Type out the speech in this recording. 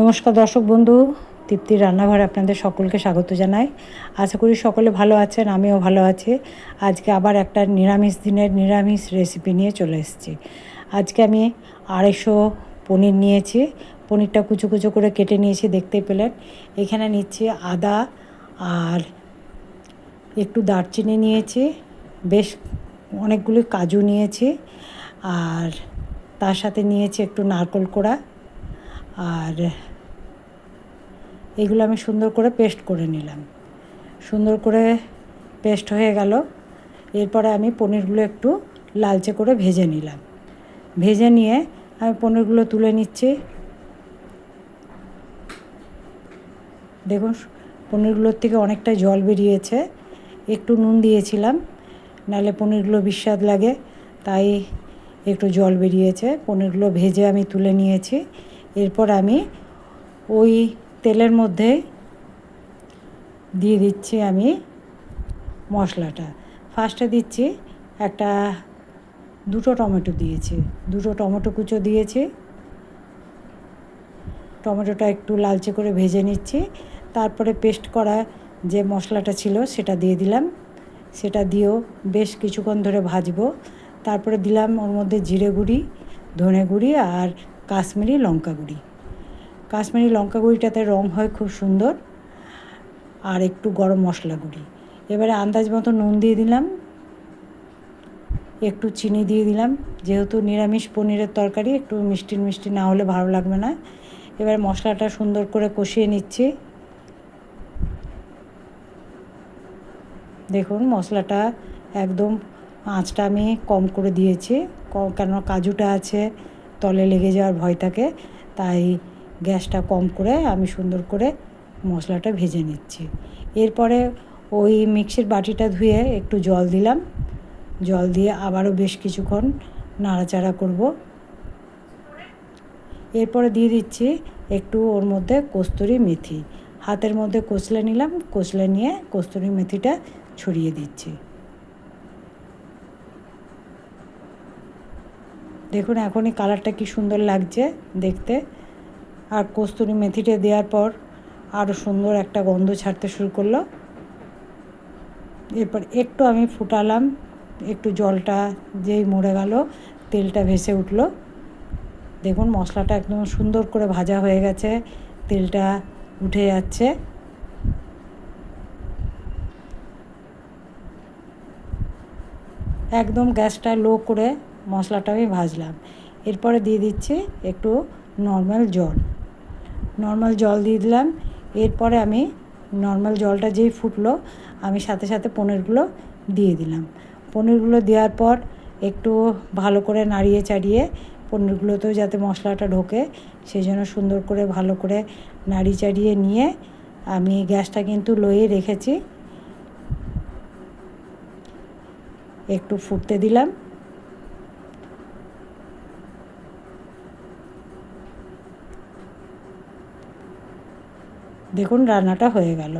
নমস্কার দর্শক বন্ধু, তৃপ্তির রান্নাঘরে আপনাদের সকলকে স্বাগত জানাই। আশা করি সকলে ভালো আছেন, আমিও ভালো আছি। আজকে আবার একটা নিরামিষ দিনের নিরামিষ রেসিপি নিয়ে চলে এসেছি। আজকে আমি আড়াইশো পনির নিয়েছি। পনিরটা কুচো কুচো করে কেটে নিয়েছি, দেখতেই পেলেন। এখানে নিচ্ছি আদা আর একটু দারচিনি নিয়েছি, বেশ অনেকগুলি কাজু নিয়েছি। আর তার সাথে নিয়েছি একটু নারকল কোড়া। আর এগুলো আমি সুন্দর করে পেস্ট করে নিলাম। সুন্দর করে পেস্ট হয়ে গেল। এরপরে আমি পনিরগুলো একটু লালচে করে ভেজে নিলাম। ভেজে নিয়ে আমি পনিরগুলো তুলে নিচ্ছি। দেখুন, পনিরগুলোর থেকে অনেকটা জল বেরিয়েছে। একটু নুন দিয়েছিলাম, নাহলে পনিরগুলো বিস্বাদ লাগে, তাই একটু জল বেরিয়েছে। পনিরগুলো ভেজে আমি তুলে নিয়েছি। এরপর আমি ওই তেলের মধ্যে দিয়ে দিচ্ছি আমি মশলাটা। ফার্স্টে দিচ্ছি একটা দুটো টমেটো দিয়েছি। দুটো টমেটো কুচো দিয়েছি। টমেটোটা একটু লালচে করে ভেজে নিচ্ছি। তারপরে পেস্ট করা যে মশলাটা ছিল সেটা দিয়ে দিলাম। সেটা দিয়েও বেশ কিছুক্ষণ ধরে ভাজবো। তারপরে দিলাম ওর মধ্যে জিরে গুঁড়ি, ধনে গুঁড়ি আর কাশ্মীরি লঙ্কা গুঁড়ি। কাশ্মীরি লঙ্কা গুঁড়িটাতে রং হয় খুব সুন্দর আর একটু গরম মশলা গুঁড়ি। এবারে আন্দাজ মতো নুন দিয়ে দিলাম, একটু চিনি দিয়ে দিলাম। যেহেতু নিরামিষ পনিরের তরকারি, একটু মিষ্টি মিষ্টি না হলে ভালো লাগবে না। এবার মশলাটা সুন্দর করে কষিয়ে নিচ্ছি। দেখুন, মশলাটা একদম আঁচটা আমি কম করে দিয়েছি কেন কাজুটা আছে তলে লেগে যাওয়ার ভয় থাকে, তাই গ্যাসটা কম করে আমি সুন্দর করে মশলাটা ভেজে নিচ্ছি। এরপরে ওই মিক্সির বাটিটা ধুয়ে একটু জল দিলাম। জল দিয়ে আবারও বেশ কিছুক্ষণ নাড়াচাড়া করব। এরপরে দিয়ে দিচ্ছি একটু ওর মধ্যে কস্তুরি মেথি। হাতের মধ্যে কচলে নিলাম কচলে নিয়ে কস্তুরি মেথিটা ছড়িয়ে দিচ্ছি। দেখুন, এখনই কালারটা কি সুন্দর লাগছে দেখতে। আর কস্তুরি মেথিটা দেওয়ার পর আরও সুন্দর একটা গন্ধ ছাড়তে শুরু করল। এরপর একটু আমি ফুটালাম, একটু জলটা যেই মরে গেল, তেলটা ভেসে উঠল। দেখুন, মশলাটা একদম সুন্দর করে ভাজা হয়ে গেছে, তেলটা উঠে যাচ্ছে। একদম গ্যাসটা লো করে মশলাটা আমি ভাজলাম। এরপরে দিয়ে দিচ্ছি একটু নর্মাল জল। নর্মাল জল দিয়ে দিলাম। এরপরে আমি নর্মাল জলটা যেই ফুটলো, আমি সাথে সাথে পনিরগুলো দিয়ে দিলাম। পনিরগুলো দেওয়ার পর একটু ভালো করে নাড়িয়ে চাড়িয়ে পনিরগুলোতেও যাতে মশলাটা ঢোকে সেই জন্য সুন্দর করে ভালো করে নাড়ি চাড়িয়ে নিয়ে আমি গ্যাসটা কিন্তু লোয়ে রেখেছি। একটু ফুটতে দিলাম। দেখুন রান্নাটা হয়ে গেল।